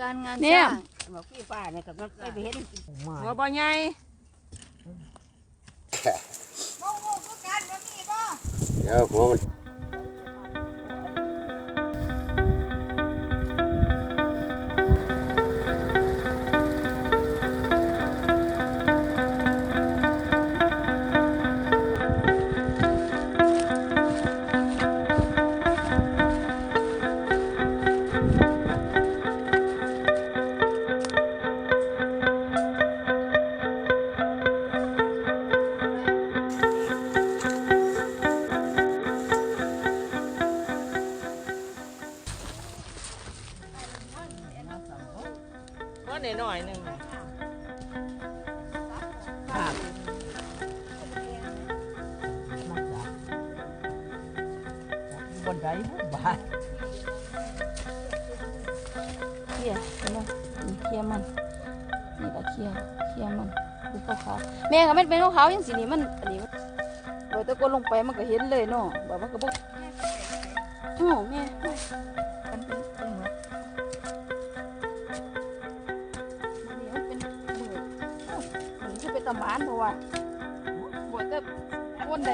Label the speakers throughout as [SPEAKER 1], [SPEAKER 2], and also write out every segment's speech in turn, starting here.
[SPEAKER 1] การงาน
[SPEAKER 2] เนี่ย
[SPEAKER 1] สร้าง
[SPEAKER 3] บอกพี่ป้าเนี่ยก็มันไปเห็น
[SPEAKER 2] หัวบ่ใหญ่
[SPEAKER 4] เดี๋ยวหัวมั
[SPEAKER 2] หัวหน่อยๆหนึ่ง
[SPEAKER 3] ครับบนไดบ้าน
[SPEAKER 1] เคลียร์เห็นไหมนี่เคลียร์มันนี่ก็เคลียร์เคลียร์มันดูขาวๆแม่ก็มันเป็นขาวๆอย่างสีนี้มันอันนี้มันเบอตะโกนลงไปมันก็เห็นเลยเนาะแบบมันก็บอกโอ้แม่มันเป็น มันคือเป็นตำบานเพราะว่าบวชแต่คนใด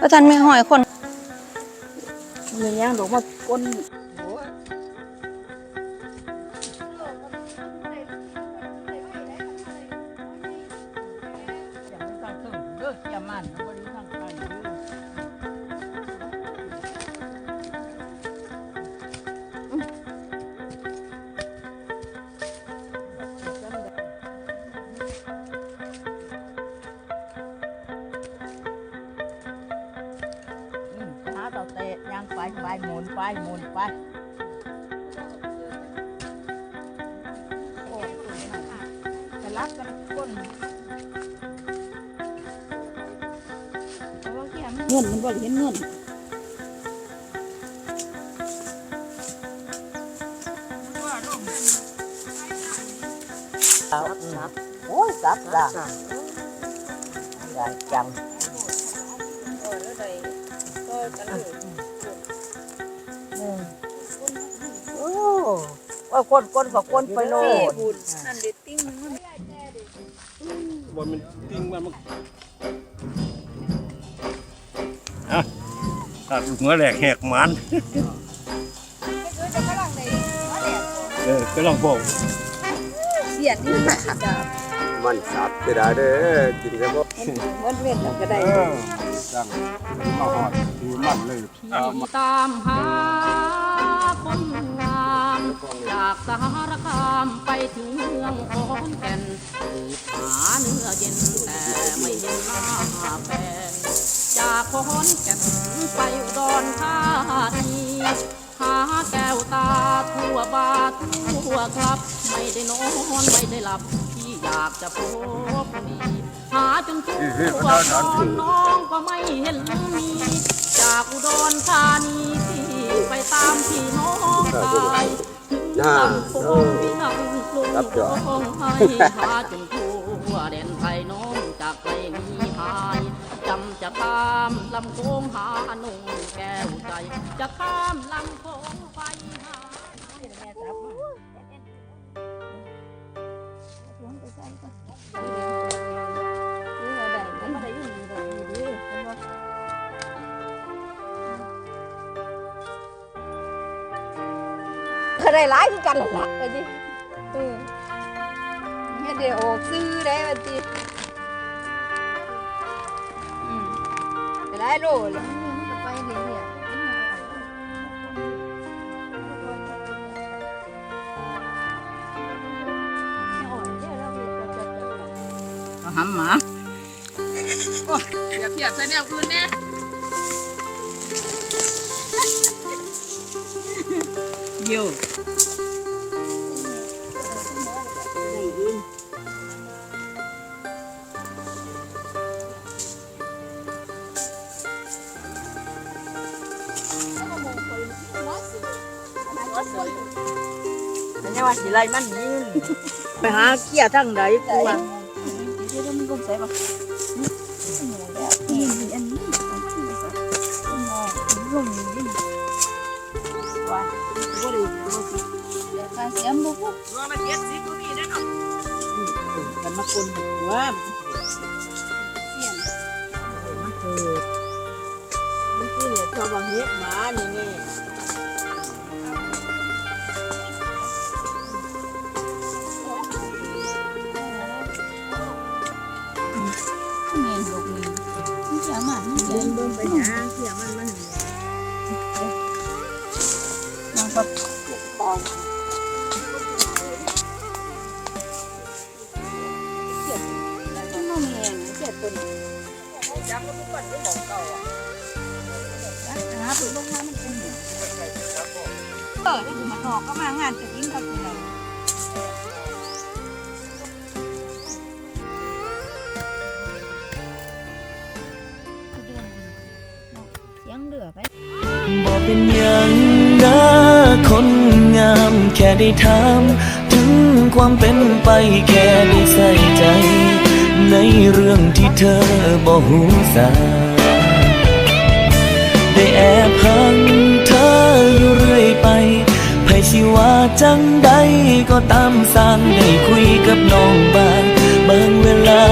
[SPEAKER 1] ป็นน้ำมันแสลง
[SPEAKER 5] พี่ได้เคลียร์มันตอนนั้นก็เห็นคือกันนี่พระท่านไม่ห้อยคน
[SPEAKER 1] เนื้อย่างดอกมาก้น
[SPEAKER 3] อย่างนี้ก็คือเลิกยามัน ไปไปหมุนไปหมุนไป
[SPEAKER 1] จะรักกันก้นเงินมันบ่ได้เห็นเงิน
[SPEAKER 3] เอานับโอ้ยสับละใหญ่จัง ว่าคนคนก็คนไปโน่น
[SPEAKER 1] นั่นเด็ดติ้งมัน
[SPEAKER 4] บนมันติ้งมันมัน
[SPEAKER 6] ตัดหัวแหลกแหกมันเออกำลังบอก
[SPEAKER 1] เสียนนี่มันจะ
[SPEAKER 4] มันสับจะได้เด้อกินกันบ่
[SPEAKER 1] มันเว้นแล้วก็ได้
[SPEAKER 4] เออจังมาหอดคือมันเลยเอามา
[SPEAKER 2] ตามหาคนงาม จากสารคามไปถึงเมืองขอนแก่นหาเนื้อเย็นแต่ไม่เห็นหน้าแฟนจากขอนแก่นไปอุดรธานีหาแก้วตาทั่วบาททั่วครับ ไม่ได้นอนไม่ได้หลับที่อยากจะพบดีาจนทั่วคอนน้องก็ไม่เห็นมีจากอุดรธานีที่ไปตามพี่น้องตายถึงลำโพงพี่นั่งปลุกร้องไห้หาจนทั่วแดนไทยน้องจากไปมีหายจำจะข้ามลำโพงหาหนุ่งแก้วใจจะข้ามลำโพงไป
[SPEAKER 1] ก็ได้หลายคือกันล่ะล่ะไปดิเออเฮ็ดได้ออกซื้อได้ว่าติอืมไปหลายโลเลยไปเรื่อยๆ
[SPEAKER 3] เอาหำหมา
[SPEAKER 2] อย่าเพียบใส่แนวอื่นแน่
[SPEAKER 1] nhiều nhưng mà chỉ lấy mắt nhìn phải há kia thằng đấy cô à thế đâu mình cũng sẽ vào ค
[SPEAKER 3] นหัว
[SPEAKER 1] เสียม
[SPEAKER 3] มันเกิดมันคือเนี่ยชาวบางเฮ็ดหมานี่นี่
[SPEAKER 1] แม่นลูกนี่มันจะมามันจะ
[SPEAKER 3] เดินเบิ่งไปหาเกี้ยมันมัน
[SPEAKER 1] มันก็ปอง เอ
[SPEAKER 3] อ
[SPEAKER 1] ได้ถึงมันออกก็มางานจะกินเขาคืออะไรเสียงเดือไป
[SPEAKER 7] บ่เป็นยังนะคนงามแค่ได้ถามถึงความเป็นไปแค่ได้ใส่ใจ ในเรื่องที่เธอบ่หูสาได้แอบหัง จังใดก็ตามสร้างได้คุยกับน้องบ้างบางเวลา